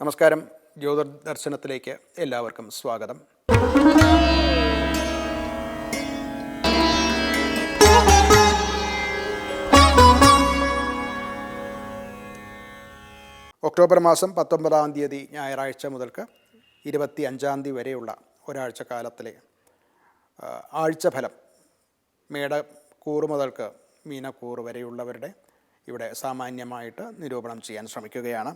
നമസ്കാരം. ജ്യോതിർദർശനത്തിലേക്ക് എല്ലാവർക്കും സ്വാഗതം. ഒക്ടോബർ മാസം പത്തൊമ്പതാം തീയതി ഞായറാഴ്ച മുതൽക്ക് ഇരുപത്തി അഞ്ചാം തീയതി വരെയുള്ള ഒരാഴ്ച കാലത്തിലെ ആഴ്ചഫലം മേടക്കൂറ് മുതൽക്ക് മീനക്കൂറ് വരെയുള്ളവരുടെ ഇവിടെ സാമാന്യമായിട്ട് നിരൂപണം ചെയ്യാൻ ശ്രമിക്കുകയാണ്.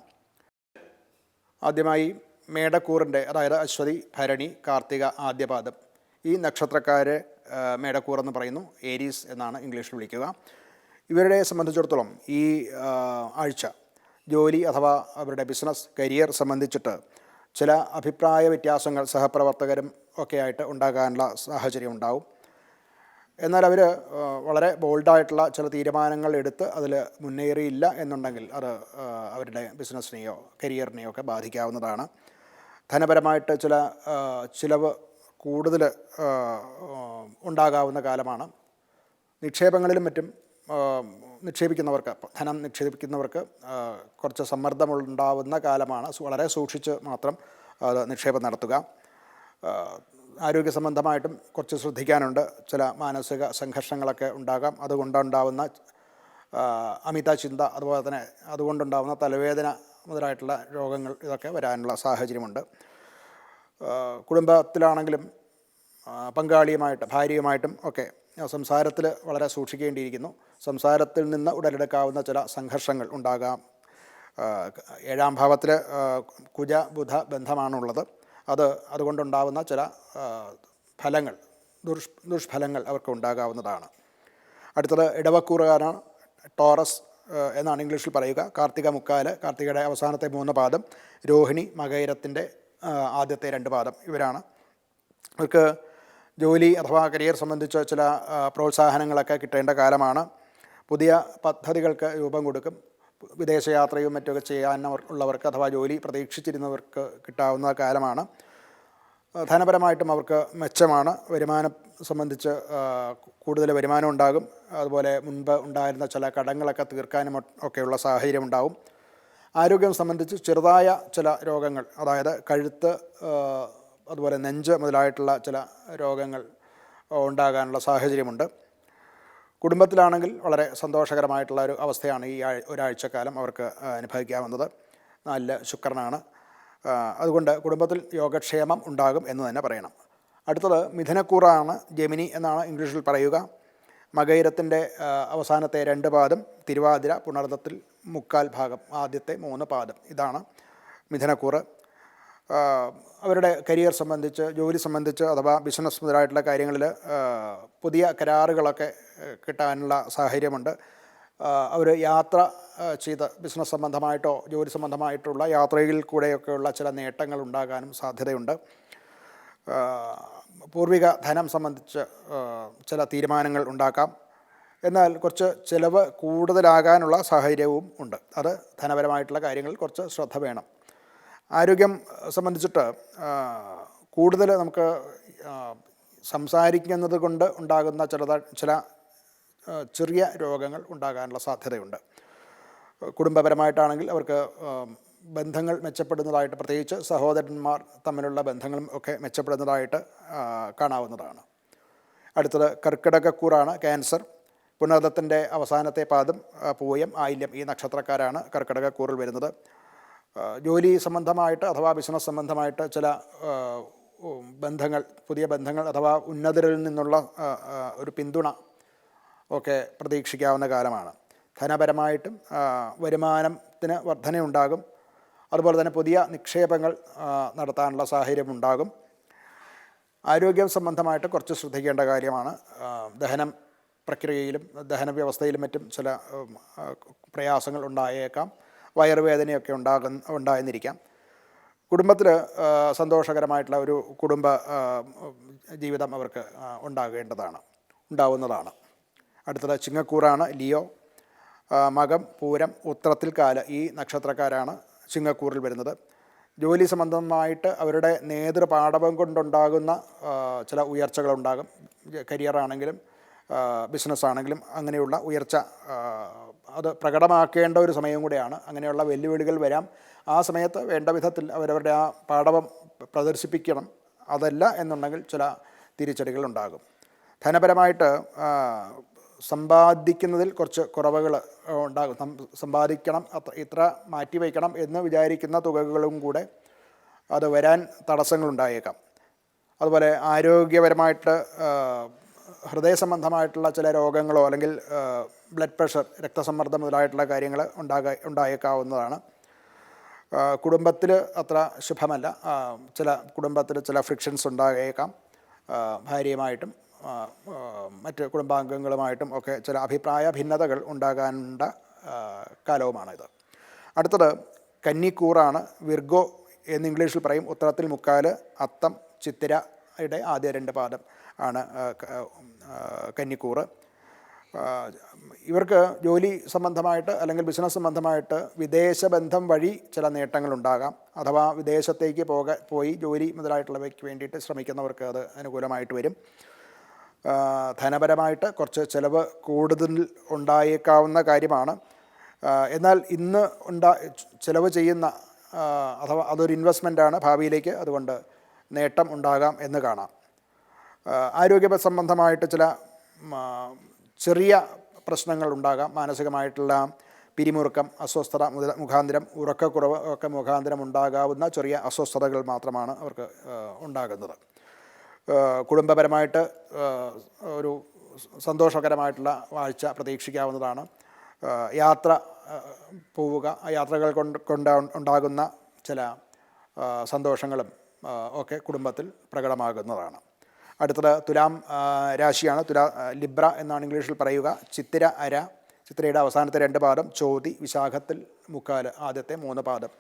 ആദ്യമായി മേടക്കൂറിന്റെ അതായത് അശ്വതി ഭരണി കാർത്തിക ആദ്യപാദം. ഈ നക്ഷത്രക്കാരെ മേടക്കൂർ എന്ന് പറയുന്നു ഏരീസ് എന്നാണ് ഇംഗ്ലീഷിൽ വിളിക്കുക. ഇവരെ സംബന്ധിച്ചിടത്തോളം ഈ ആഴ്ച ജോലി അഥവാ അവരുടെ ബിസിനസ് കരിയർ സംബന്ധിച്ചിട്ട് ചില അഭിപ്രായ വ്യത്യാസങ്ങൾ സഹപ്രവർത്തകരും ഒക്കെ ആയിട്ട് ഉണ്ടാകാനുള്ള സാഹചര്യം ഉണ്ടാവും. എന്നാൽ അവർ വളരെ ബോൾഡായിട്ടുള്ള ചില തീരുമാനങ്ങൾ എടുത്ത് അതിൽ മുന്നേറിയില്ല എന്നുണ്ടെങ്കിൽ അത് അവരുടെ ബിസിനസ്സിനെയോ കരിയറിനെയോ ഒക്കെ ബാധിക്കാവുന്നതാണ്. ധനപരമായിട്ട് ചില ചിലവ് കൂടുതൽ ഉണ്ടാകാവുന്ന കാലമാണ്. നിക്ഷേപങ്ങളിലും മറ്റും നിക്ഷേപിക്കുന്നവർക്ക് ധനം നിക്ഷേപിക്കുന്നവർക്ക് കുറച്ച് സമ്മർദ്ദമുണ്ടാവുന്ന കാലമാണ്. വളരെ സൂക്ഷിച്ച് മാത്രം നിക്ഷേപം നടത്തുക. ആരോഗ്യ സംബന്ധമായിട്ടും കുറച്ച് ശ്രദ്ധിക്കാനുണ്ട്. ചില മാനസിക സംഘർഷങ്ങളൊക്കെ ഉണ്ടാകാം. അതുകൊണ്ടുണ്ടാവുന്ന അമിത ചിന്ത അതുപോലെ തന്നെ അതുകൊണ്ടുണ്ടാവുന്ന തലവേദന മുതലായിട്ടുള്ള രോഗങ്ങൾ ഇതൊക്കെ വരാനുള്ള സാഹചര്യമുണ്ട്. കുടുംബത്തിലാണെങ്കിലും പങ്കാളിയുമായിട്ട് ഭാര്യയുമായിട്ടും ഒക്കെ സംസാരത്തിൽ വളരെ സൂക്ഷിക്കേണ്ടിയിരിക്കുന്നു. സംസാരത്തിൽ നിന്ന് ഉടലെടുക്കാവുന്ന ചില സംഘർഷങ്ങൾ ഉണ്ടാകാം. ഏഴാം ഭാവത്തിൽ കുജ ബുധ ബന്ധമാണുള്ളത്. അത് അതുകൊണ്ടുണ്ടാവുന്ന ചില ഫലങ്ങൾ ദുഷ് ദുഷ്ഫലങ്ങൾ അവർക്ക് ഉണ്ടാകാവുന്നതാണ്. അടുത്തത് ഇടവക്കൂറുകാരാണ് ടോറസ് എന്നാണ് ഇംഗ്ലീഷിൽ പറയുക. കാർത്തിക മുക്കാൽ കാർത്തികയുടെ അവസാനത്തെ മൂന്ന് പാദം രോഹിണി മകൈരത്തിന്റെ ആദ്യത്തെ രണ്ട് പാദം ഇവരാണ്. അവർക്ക് ജോലി അഥവാ കരിയർ സംബന്ധിച്ച് ചില പ്രോത്സാഹനങ്ങളൊക്കെ കിട്ടേണ്ട കാലമാണ്. പുതിയ പദ്ധതികൾക്ക് രൂപം കൊടുക്കും. വിദേശയാത്രയും മറ്റൊക്കെ ചെയ്യാൻ ഉള്ളവർക്ക് അഥവാ ജോലി പ്രതീക്ഷിച്ചിരുന്നവർക്ക് കിട്ടാവുന്ന കാലമാണ്. ധനപരമായിട്ടും അവർക്ക് മെച്ചമാണ്. വരുമാനം സംബന്ധിച്ച് കൂടുതൽ വരുമാനം ഉണ്ടാകും. അതുപോലെ മുൻപ് ഉണ്ടായിരുന്ന ചില കടങ്ങളൊക്കെ തീർക്കാനും ഒക്കെയുള്ള സാഹചര്യം ഉണ്ടാകും ആരോഗ്യം സംബന്ധിച്ച് ചെറുതായ ചില രോഗങ്ങൾ അതായത് കഴുത്ത് അതുപോലെ നെഞ്ച് മുതലായിട്ടുള്ള ചില രോഗങ്ങൾ ഉണ്ടാകാനുള്ള സാഹചര്യമുണ്ട്. കുടുംബത്തിലാണെങ്കിൽ വളരെ സന്തോഷകരമായിട്ടുള്ള ഒരു അവസ്ഥയാണ് ഈ ഒരാഴ്ചക്കാലം അവർക്ക് അനുഭവിക്കാവുന്നത്. നല്ല ശുക്രനാണ്. അതുകൊണ്ട് കുടുംബത്തിൽ യോഗക്ഷേമം ഉണ്ടാകും എന്ന് തന്നെ പറയണം. അടുത്തത് മിഥുനക്കൂറാണ് ജെമിനി എന്നാണ് ഇംഗ്ലീഷിൽ പറയുക. മകൈരത്തിന്റെ അവസാനത്തെ രണ്ട് പാദം തിരുവാതിര പുണർദത്തിൽ മുക്കാൽ ഭാഗം ആദ്യത്തെ മൂന്ന് പാദം ഇതാണ് മിഥുനക്കൂറ്. അവരുടെ കരിയർ സംബന്ധിച്ച് ജോലി സംബന്ധിച്ച് അഥവാ ബിസിനസ് മുതലായിട്ടുള്ള കാര്യങ്ങളിൽ പുതിയ കരാറുകളൊക്കെ കിട്ടാനുള്ള സാഹചര്യമുണ്ട്. അവർ യാത്ര ചെയ്ത് ബിസിനസ് സംബന്ധമായിട്ടോ ജോലി സംബന്ധമായിട്ടുള്ള യാത്രയിൽ കൂടെയൊക്കെയുള്ള ചില നേട്ടങ്ങൾ ഉണ്ടാകാനും സാധ്യതയുണ്ട്. പൂർവിക ധനം സംബന്ധിച്ച് ചില തീരുമാനങ്ങൾ ഉണ്ടാക്കാം. എന്നാൽ കുറച്ച് ചിലവ് കൂടുതലാകാനുള്ള സാഹചര്യവും ഉണ്ട്. അത് ധനപരമായിട്ടുള്ള കാര്യങ്ങളിൽ കുറച്ച് ശ്രദ്ധ വേണം. ആരോഗ്യം സംബന്ധിച്ചിട്ട് കൂടുതൽ നമുക്ക് സംസാരിക്കുന്നത് കൊണ്ട് ഉണ്ടാകുന്ന ചിലത ചില ചെറിയ രോഗങ്ങൾ ഉണ്ടാകാനുള്ള സാധ്യതയുണ്ട്. കുടുംബപരമായിട്ടാണെങ്കിൽ അവർക്ക് ബന്ധങ്ങൾ മെച്ചപ്പെടുന്നതായിട്ട് പ്രത്യേകിച്ച് സഹോദരന്മാർ തമ്മിലുള്ള ബന്ധങ്ങളും ഒക്കെ മെച്ചപ്പെടുന്നതായിട്ട് കാണാവുന്നതാണ്. അടുത്തത് കർക്കിടകക്കൂറാണ് ക്യാൻസർ. പുനർദത്തിന്റെ അവസാനത്തെ പാദം പൂയം ആയില്യം ഈ നക്ഷത്രക്കാരാണ് കർക്കിടകക്കൂറിൽ വരുന്നത്. ജോലി സംബന്ധമായിട്ട് അഥവാ ബിസിനസ് സംബന്ധമായിട്ട് ചില ബന്ധങ്ങൾ പുതിയ ബന്ധങ്ങൾ അഥവാ ഉന്നതരിൽ നിന്നുള്ള ഒരു പിന്തുണ ഒക്കെ പ്രതീക്ഷിക്കാവുന്ന കാലമാണ്. ധനപരമായിട്ടും വരുമാനത്തിന് വർധനയുണ്ടാകും. അതുപോലെ തന്നെ പുതിയ നിക്ഷേപങ്ങൾ നടത്താനുള്ള സാഹചര്യം ഉണ്ടാകും. ആരോഗ്യം സംബന്ധമായിട്ട് കുറച്ച് ശ്രദ്ധിക്കേണ്ട കാര്യമാണ്. ദഹനം പ്രക്രിയയിലും ദഹന വ്യവസ്ഥയിലും മറ്റും ചില പ്രയാസങ്ങൾ ഉണ്ടായേക്കാം. വയറുവേദനയൊക്കെ ഉണ്ടാകുന്ന ഉണ്ടായെന്നിരിക്കാം. കുടുംബത്തിൽ സന്തോഷകരമായിട്ടുള്ള ഒരു കുടുംബ ജീവിതം അവർക്ക് ഉണ്ടാകേണ്ടതാണ് ഉണ്ടാവുന്നതാണ്. അടുത്തത് ചിങ്ങക്കൂറാണ് ലിയോ. മകം പൂരം ഉത്രത്തിൽ കാല ഈ നക്ഷത്രക്കാരാണ് ചിങ്ങക്കൂറിൽ വരുന്നത്. ജോലി സംബന്ധമായിട്ട് അവരുടെ നേതൃപാടവം കൊണ്ടുണ്ടാകുന്ന ചില ഉയർച്ചകളുണ്ടാകും. കരിയറാണെങ്കിലും ബിസിനസ് ആണെങ്കിലും അങ്ങനെയുള്ള ഉയർച്ച അത് പ്രകടമാക്കേണ്ട ഒരു സമയം കൂടെയാണ്. അങ്ങനെയുള്ള വെല്ലുവിളികൾ വരാം. ആ സമയത്ത് വേണ്ട വിധത്തിൽ അവരവരുടെ ആ പാഠവം പ്രദർശിപ്പിക്കണം. അതല്ല എന്നുണ്ടെങ്കിൽ ചില തിരിച്ചടികൾ ഉണ്ടാകും. ധനപരമായിട്ട് സമ്പാദിക്കുന്നതിൽ കുറച്ച് കുറവുകൾ ഉണ്ടാകും. സമ്പാദിക്കണം അത്ര ഇത്ര മാറ്റിവെക്കണം എന്ന് വിചാരിക്കുന്ന തുകകളും കൂടെ അത് വരാൻ തടസ്സങ്ങളുണ്ടായേക്കാം. അതുപോലെ ആരോഗ്യപരമായിട്ട് ഹൃദയ സംബന്ധമായിട്ടുള്ള ചില രോഗങ്ങളോ അല്ലെങ്കിൽ ബ്ലഡ് പ്രഷർ രക്തസമ്മർദ്ദം മുതലായിട്ടുള്ള കാര്യങ്ങൾ ഉണ്ടാകാ ഉണ്ടായേക്കാവുന്നതാണ്. കുടുംബത്തിൽ അത്ര ശുഭമല്ല. ചില കുടുംബത്തിൽ ചില ഫ്രിക്ഷൻസ് ഉണ്ടായേക്കാം. ഭാര്യയുമായിട്ടും മറ്റ് കുടുംബാംഗങ്ങളുമായിട്ടും ഒക്കെ ചില അഭിപ്രായ ഭിന്നതകൾ ഉണ്ടാകാനുള്ള ആ, കാലവുമാണിത്. അടുത്തത് കന്നിക്കൂറാണ്. വിർഗോ എന്ന് ഇംഗ്ലീഷിൽ പറയും. ഉത്തരത്തിൽ മുക്കാൽ അത്തം ചിത്തിരയുടെ ആദ്യ രണ്ട് പാദം. ആണ് കന്നിക്കൂറ്. ഇവർക്ക് ജോലി സംബന്ധമായിട്ട് അല്ലെങ്കിൽ ബിസിനസ് സംബന്ധമായിട്ട് വിദേശ ബന്ധം വഴി ചില നേട്ടങ്ങളുണ്ടാകാം. അഥവാ വിദേശത്തേക്ക് പോക പോയി ജോലി മുതലായിട്ടുള്ളവയ്ക്ക് വേണ്ടിയിട്ട് ശ്രമിക്കുന്നവർക്ക് അത് അനുകൂലമായിട്ട് വരും. ധനപരമായിട്ട് കുറച്ച് ചിലവ് കൂടുതൽ ഉണ്ടായേക്കാവുന്ന കാര്യമാണ്. എന്നാൽ ഇന്ന് ഉണ്ടാ ചിലവ് ചെയ്യുന്ന അഥവാ അതൊരു ഇൻവെസ്റ്റ്മെന്റാണ് ഭാവിയിലേക്ക് അതുകൊണ്ട് നേട്ടം ഉണ്ടാകാം എന്ന് കാണാം. ആരോഗ്യ സംബന്ധമായിട്ട് ചില ചെറിയ പ്രശ്നങ്ങൾ ഉണ്ടാകാം. മാനസികമായിട്ടുള്ള പിരിമുറുക്കം അസ്വസ്ഥത മുഖാന്തരം ഉറക്കക്കുറവ് ഒക്കെ മുഖാന്തരം ഉണ്ടാകാവുന്ന ചെറിയ അസ്വസ്ഥതകൾ മാത്രമാണ് അവർക്ക് ഉണ്ടാകുന്നത്. കുടുംബപരമായിട്ട് ഒരു സന്തോഷകരമായിട്ടുള്ള വാഴ്ച പ്രതീക്ഷിക്കാവുന്നതാണ്. യാത്ര പോവുക യാത്രകൾ കൊണ്ട് കൊണ്ട് ഉണ്ടാകുന്ന ചില സന്തോഷങ്ങളും ഒക്കെ കുടുംബത്തിൽ പ്രകടമാകുന്നതാണ്. അടുത്തത് തുലാം രാശിയാണ്. തുലാ ലിബ്ര എന്നാണ് ഇംഗ്ലീഷിൽ പറയുക. ചിത്തിര അര. ചിത്തിരയുടെ അവസാനത്തെ രണ്ട് പാദം ചോതി വിശാഖത്തിൽ മുക്കാൽ ആദ്യത്തെ മൂന്ന് പാദം.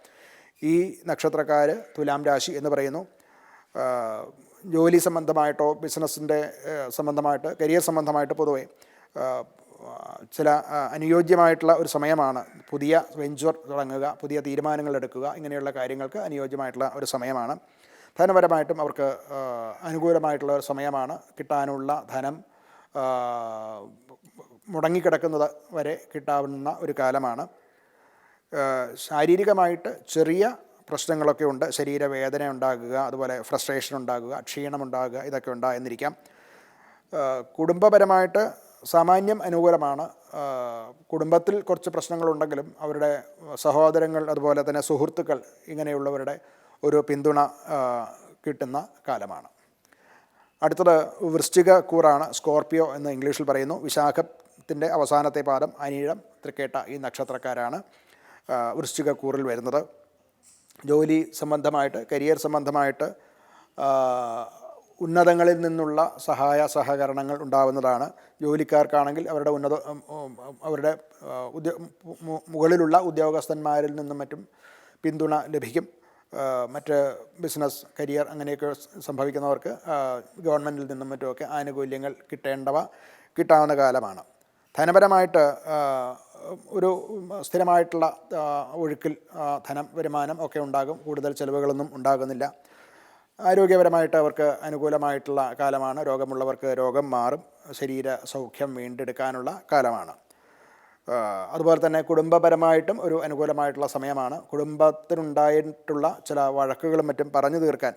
ഈ നക്ഷത്രക്കാർ തുലാം രാശി എന്ന് പറയുന്നു. ജോലി സംബന്ധമായിട്ടോ ബിസിനസ്സിന്റെ സംബന്ധമായിട്ട് കരിയർ സംബന്ധമായിട്ട് പൊതുവേ ചില അനുയോജ്യമായിട്ടുള്ള ഒരു സമയമാണ്. പുതിയ വെഞ്ചർ തുടങ്ങുക പുതിയ തീരുമാനങ്ങൾ എടുക്കുക ഇങ്ങനെയുള്ള കാര്യങ്ങൾക്ക് അനുയോജ്യമായിട്ടുള്ള ഒരു സമയമാണ്. ധനപരമായിട്ടും അവർക്ക് അനുകൂലമായിട്ടുള്ള ഒരു സമയമാണ് കിട്ടാനുള്ള ധനം മുടങ്ങിക്കിടക്കുന്നത് വരെ കിട്ടാവുന്ന ഒരു കാലമാണ്. ശാരീരികമായിട്ട് ചെറിയ പ്രശ്നങ്ങളൊക്കെ ഉണ്ട്. ശരീരവേദന ഉണ്ടാകുക അതുപോലെ ഫ്രസ്ട്രേഷൻ ഉണ്ടാകുക ക്ഷീണം ഉണ്ടാകുക ഇതൊക്കെ ഉണ്ടായെന്നിരിക്കാം. കുടുംബപരമായിട്ട് സാമാന്യം അനുകൂലമാണ്. കുടുംബത്തിൽ കുറച്ച് പ്രശ്നങ്ങളുണ്ടെങ്കിലും അവരുടെ സഹോദരങ്ങൾ അതുപോലെ തന്നെ സുഹൃത്തുക്കൾ ഇങ്ങനെയുള്ളവരുടെ ഒരു പിന്തുണ കിട്ടുന്ന കാലമാണ്. അടുത്തത് വൃശ്ചിക കൂറാണ് സ്കോർപ്പിയോ എന്ന് ഇംഗ്ലീഷിൽ പറയുന്നു. വിശാഖത്തിന്റെ അവസാനത്തെ പാദം അനീഴം തൃക്കേട്ട ഈ നക്ഷത്രക്കാരാണ് വൃശ്ചിക കൂറിൽ വരുന്നത്. ജോലി സംബന്ധമായിട്ട് കരിയർ സംബന്ധമായിട്ട് ഉന്നതങ്ങളിൽ നിന്നുള്ള സഹായ സഹകരണങ്ങൾ ഉണ്ടാവുന്നതാണ്. ജോലിക്കാർക്കാണെങ്കിൽ അവരുടെ ഉന്നത അവരുടെ ഉദ്യോ മുകളിലുള്ള ഉദ്യോഗസ്ഥന്മാരിൽ നിന്നും മറ്റും പിന്തുണ ലഭിക്കും. മറ്റ് ബിസിനസ് കരിയർ അങ്ങനെയൊക്കെ സംഭവിക്കുന്നവർക്ക് ഗവൺമെന്റിൽ നിന്നും മറ്റുമൊക്കെ ആനുകൂല്യങ്ങൾ കിട്ടേണ്ടവ കിട്ടാവുന്ന കാലമാണ്. ധനപരമായിട്ട് ഒരു സ്ഥിരമായിട്ടുള്ള ഒഴുക്കിൽ ധനം വരുമാനം ഒക്കെ ഉണ്ടാകും. കൂടുതൽ ചിലവുകളൊന്നും ഉണ്ടാകുന്നില്ല. ആരോഗ്യപരമായിട്ട് അവർക്ക് അനുകൂലമായിട്ടുള്ള കാലമാണ്. രോഗമുള്ളവർക്ക് രോഗം മാറും. ശരീര സൗഖ്യം വീണ്ടെടുക്കാനുള്ള കാലമാണ്. അതുപോലെ തന്നെ കുടുംബപരമായിട്ടും ഒരു അനുകൂലമായിട്ടുള്ള സമയമാണ്. കുടുംബത്തിനുണ്ടായിട്ടുള്ള ചില വഴക്കുകളും മറ്റും പറഞ്ഞു തീർക്കാൻ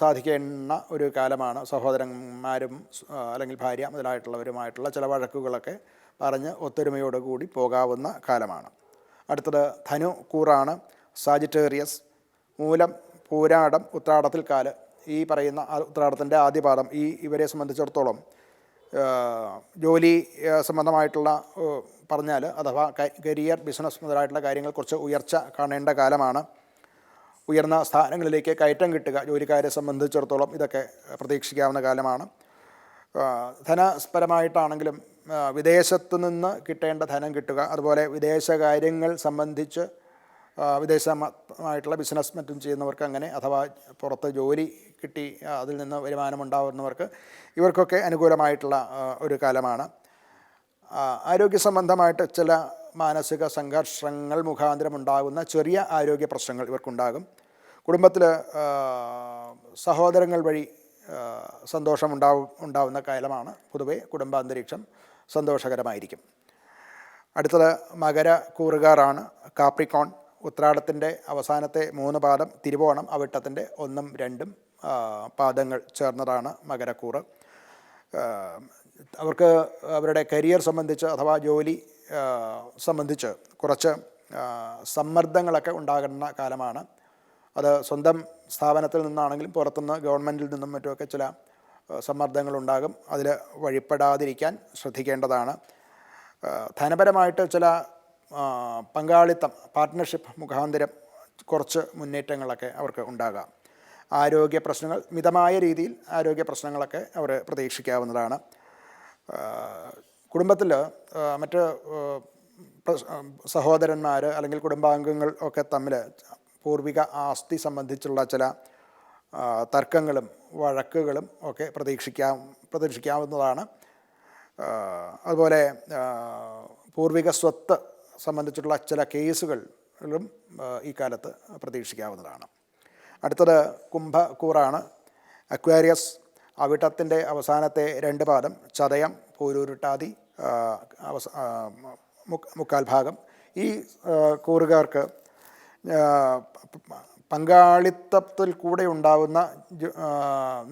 സാധിക്കുന്ന ഒരു കാലമാണ്. സഹോദരന്മാരും അല്ലെങ്കിൽ ഭാര്യ മുതലായിട്ടുള്ളവരുമായിട്ടുള്ള ചില വഴക്കുകളൊക്കെ പറഞ്ഞ് ഒത്തൊരുമയോടുകൂടി പോകാവുന്ന കാലമാണ്. അടുത്തത് ധനു കൂറാണ്. സാജിറ്റേറിയസ് മൂലം പൂരാടം ഉത്രാടത്തിൽ കാൽ. ഈ പറയുന്ന ഉത്രാടത്തിന്റെ ആദ്യ പാദം ഈ ഇവരെ സംബന്ധിച്ചിടത്തോളം ജോലി സംബന്ധമായിട്ടുള്ള പറഞ്ഞാൽ അഥവാ കരിയർ ബിസിനസ് മുതലായിട്ടുള്ള കാര്യങ്ങൾ കുറച്ച് ഉയർച്ച കാണേണ്ട കാലമാണ്. ഉയർന്ന സ്ഥാനങ്ങളിലേക്ക് കയറ്റം കിട്ടുക ജോലിക്കാരെ സംബന്ധിച്ചിടത്തോളം ഇതൊക്കെ പ്രതീക്ഷിക്കാവുന്ന കാലമാണ്. ധനസ്പരമായിട്ടാണെങ്കിലും വിദേശത്ത് നിന്ന് കിട്ടേണ്ട ധനം കിട്ടുക അതുപോലെ വിദേശ കാര്യങ്ങൾ സംബന്ധിച്ച് വിദേശമായിട്ടുള്ള ബിസിനസ് മറ്റും ചെയ്യുന്നവർക്ക് അങ്ങനെ അഥവാ പുറത്ത് ജോലി കിട്ടി അതിൽ നിന്ന് വരുമാനം ഉണ്ടാകുന്നവർക്ക് ഇവർക്കൊക്കെ അനുകൂലമായിട്ടുള്ള ഒരു കാലമാണ്. ആരോഗ്യ സംബന്ധമായിട്ട് ചില മാനസിക സംഘർഷങ്ങൾ മുഖാന്തരം ഉണ്ടാകുന്ന ചെറിയ ആരോഗ്യ പ്രശ്നങ്ങൾ ഇവർക്കുണ്ടാകും. കുടുംബത്തിൽ സഹോദരങ്ങൾ വഴി ആ, സന്തോഷം ഉണ്ടാവും ഉണ്ടാവുന്ന കാലമാണ് പൊതുവെ കുടുംബാന്തരീക്ഷം സന്തോഷകരമായിരിക്കും. അടുത്തത് മകര കൂറുകാറാണ് കാപ്രിക്കോൺ. ഉത്രാടത്തിന്റെ അവസാനത്തെ മൂന്ന് പാദം തിരുവോണം അവിട്ടത്തിന്റെ ഒന്നും രണ്ടും പാദങ്ങൾ ചേർന്നതാണ് മകരക്കൂറ്. അവർക്ക് അവരുടെ കരിയർ സംബന്ധിച്ച് അഥവാ ജോലി സംബന്ധിച്ച് കുറച്ച് സമ്മർദ്ദങ്ങളൊക്കെ ഉണ്ടാകുന്ന കാലമാണ്. അത് സ്വന്തം സ്ഥാപനത്തിൽ നിന്നാണെങ്കിലും പുറത്തുനിന്ന് ഗവൺമെന്റിൽ നിന്നും മറ്റുമൊക്കെ ചില സമ്മർദ്ദങ്ങളുണ്ടാകും അതിൽ വഴിപ്പെടാതിരിക്കാൻ ശ്രദ്ധിക്കേണ്ടതാണ്. ധനപരമായിട്ട് ചില പങ്കാളിത്തം പാർട്ട്ണർഷിപ്പ് മുഖാന്തരം കുറച്ച് മുന്നേറ്റങ്ങളൊക്കെ അവർക്ക് ഉണ്ടാകാം. ആരോഗ്യ പ്രശ്നങ്ങൾ മിതമായ രീതിയിൽ ആരോഗ്യ പ്രശ്നങ്ങളൊക്കെ അവർ പ്രതീക്ഷിക്കാവുന്നതാണ്. കുടുംബത്തിൽ മറ്റ് സഹോദരന്മാർ അല്ലെങ്കിൽ കുടുംബാംഗങ്ങൾ ഒക്കെ തമ്മിൽ പൂർവിക ആസ്തി സംബന്ധിച്ചുള്ള ചില തർക്കങ്ങളും വഴക്കുകളും ഒക്കെ പ്രതീക്ഷിക്കാം പ്രതീക്ഷിക്കാവുന്നതാണ്. അതുപോലെ പൂർവിക സ്വത്ത് സംബന്ധിച്ചിട്ടുള്ള ചില കേസുകളിലും ഈ കാലത്ത് പ്രതീക്ഷിക്കാവുന്നതാണ്. അടുത്തത് കുംഭക്കൂറാണ്. അക്വാരിയസ് അവിട്ടത്തിന്റെ അവസാനത്തെ രണ്ട് പാദം ചതയം പൂരൂരുട്ടാതി അവസ മുക്കാൽ ഭാഗം. ഈ കൂറുകാർക്ക് പങ്കാളിത്തത്തിൽ കൂടെ ഉണ്ടാവുന്ന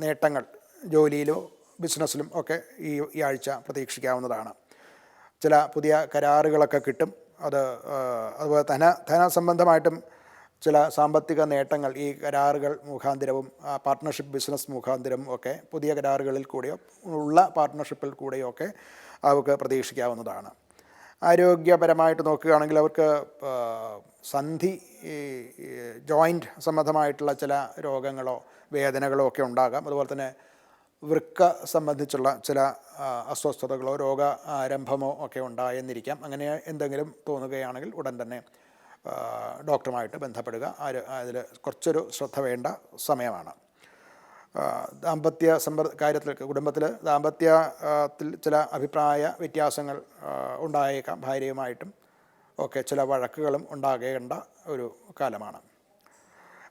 നേട്ടങ്ങൾ ജോലിയിലോ ബിസിനസ്സിലും ഒക്കെ ഈ ഈ ആഴ്ച പ്രതീക്ഷിക്കാവുന്നതാണ്. ചില പുതിയ കരാറുകളൊക്കെ കിട്ടും. അത് അതുപോലെ ധന ധനസംബന്ധമായിട്ടും ചില സാമ്പത്തിക നേട്ടങ്ങൾ ഈ കരാറുകൾ മുഖാന്തിരവും പാർട്ട്ണർഷിപ്പ് ബിസിനസ് മുഖാന്തിരവും ഒക്കെ പുതിയ കരാറുകളിൽ കൂടെയോ ഉള്ള പാർട്ട്ണർഷിപ്പിൽ കൂടെയോ ഒക്കെ അവർക്ക് പ്രതീക്ഷിക്കാവുന്നതാണ്. ആരോഗ്യപരമായിട്ട് നോക്കുകയാണെങ്കിൽ അവർക്ക് സന്ധി ജോയിന്റ് സംബന്ധമായിട്ടുള്ള ചില രോഗങ്ങളോ വേദനകളോ ഒക്കെ ഉണ്ടാകാം. അതുപോലെ തന്നെ വൃക്ക സംബന്ധിച്ചുള്ള ചില അസ്വസ്ഥതകളോ രോഗ ആരംഭമോ ഒക്കെ ഉണ്ടായെന്നിരിക്കാം. അങ്ങനെ എന്തെങ്കിലും തോന്നുകയാണെങ്കിൽ ഉടൻ തന്നെ ഡോക്ടറുമായിട്ട് ബന്ധപ്പെടുക. അതിൽ കുറച്ചൊരു ശ്രദ്ധ വേണ്ട സമയമാണ്. ദാമ്പത്യ സമ്പർ കാര്യത്തിൽ കുടുംബത്തിൽ ദാമ്പത്യത്തിൽ ചില അഭിപ്രായ വ്യത്യാസങ്ങൾ ഉണ്ടായേക്കാം. ഭാര്യയുമായിട്ടും ഒക്കെ ചില വഴക്കുകളും ഉണ്ടാകേണ്ട ഒരു കാലമാണ്.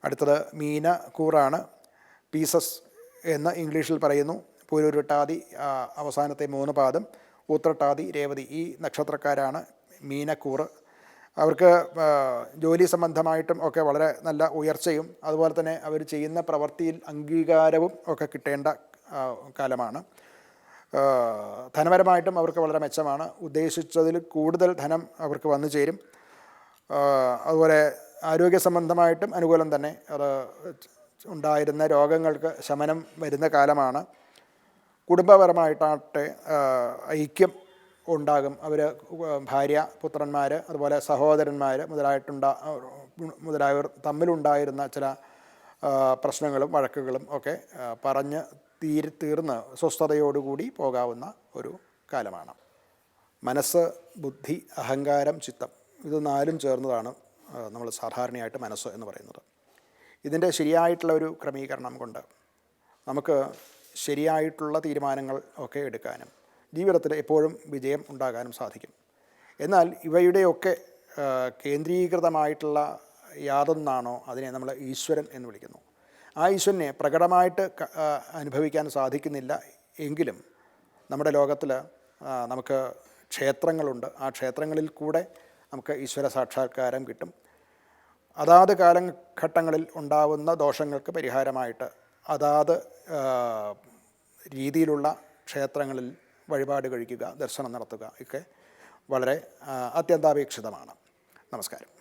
അടുത്തത് മീന കൂറാണ്. പീസസ് എന്ന് ഇംഗ്ലീഷിൽ പറയുന്നു. പൂരൂരുട്ടാതി അവസാനത്തെ മൂന്ന് പാദം. ഊത്രട്ടാതി രേവതി. ഈ നക്ഷത്രക്കാരാണ് മീനക്കൂറ് അവർക്ക് ജോലി സംബന്ധമായിട്ടും ഒക്കെ വളരെ നല്ല ഉയർച്ചയും അതുപോലെ തന്നെ അവർ ചെയ്യുന്ന പ്രവൃത്തിയിൽ അംഗീകാരവും ഒക്കെ കിട്ടേണ്ട കാലമാണ്. ധനപരമായിട്ടും അവർക്ക് വളരെ മെച്ചമാണ്. ഉദ്ദേശിച്ചതിൽ കൂടുതൽ ധനം അവർക്ക് വന്നു ചേരും. അതുപോലെ ആരോഗ്യ സംബന്ധമായിട്ടും അനുകൂലം തന്നെ. അത് ഉണ്ടായിരുന്ന രോഗങ്ങൾക്ക് ശമനം വരുന്ന കാലമാണ്. കുടുംബപരമായിട്ടാട്ടെ ഐക്യം ഉണ്ടാകും. അവർ ഭാര്യ പുത്രന്മാർ അതുപോലെ സഹോദരന്മാർ മുതലായിട്ടുണ്ടാ മുതലായവർ തമ്മിലുണ്ടായിരുന്ന ചില പ്രശ്നങ്ങളും വഴക്കുകളും ഒക്കെ പറഞ്ഞ് തീര് തീർന്ന് സ്വസ്ഥതയോടുകൂടി പോകാവുന്ന ഒരു കാലമാണ്. മനസ്സ് ബുദ്ധി അഹങ്കാരം ചിത്തം ഇത് നാലും ചേർന്നതാണ് നമ്മൾ സാധാരണയായിട്ട് മനസ്സ് എന്ന് പറയുന്നത്. ഇതിന്റെ ശരിയായിട്ടുള്ള ഒരു ക്രമീകരണം കൊണ്ട് നമുക്ക് ശരിയായിട്ടുള്ള തീരുമാനങ്ങൾ ഒക്കെ എടുക്കാനും ജീവിതത്തിൽ എപ്പോഴും വിജയം ഉണ്ടാകാനും സാധിക്കും. എന്നാൽ ഇവയുടെയൊക്കെ കേന്ദ്രീകൃതമായിട്ടുള്ള യാതൊന്നാണോ അതിനെ നമ്മൾ ഈശ്വരൻ എന്ന് വിളിക്കുന്നു. ആ ഈശ്വരനെ പ്രകടമായിട്ട് അനുഭവിക്കാൻ സാധിക്കുന്നില്ല എങ്കിലും നമ്മുടെ ലോകത്തിൽ നമുക്ക് ക്ഷേത്രങ്ങളുണ്ട്. ആ ക്ഷേത്രങ്ങളിൽ കൂടെ നമുക്ക് ഈശ്വര സാക്ഷാത്കാരം കിട്ടും. അതാത് കാലഘട്ടങ്ങളിൽ ഉണ്ടാവുന്ന ദോഷങ്ങൾക്ക് പരിഹാരമായിട്ട് അതാത് രീതിയിലുള്ള ക്ഷേത്രങ്ങളിൽ വഴിപാട് കഴിക്കുക ദർശനം നടത്തുക ഒക്കെ വളരെ അത്യന്താപേക്ഷിതമാണ്. നമസ്കാരം.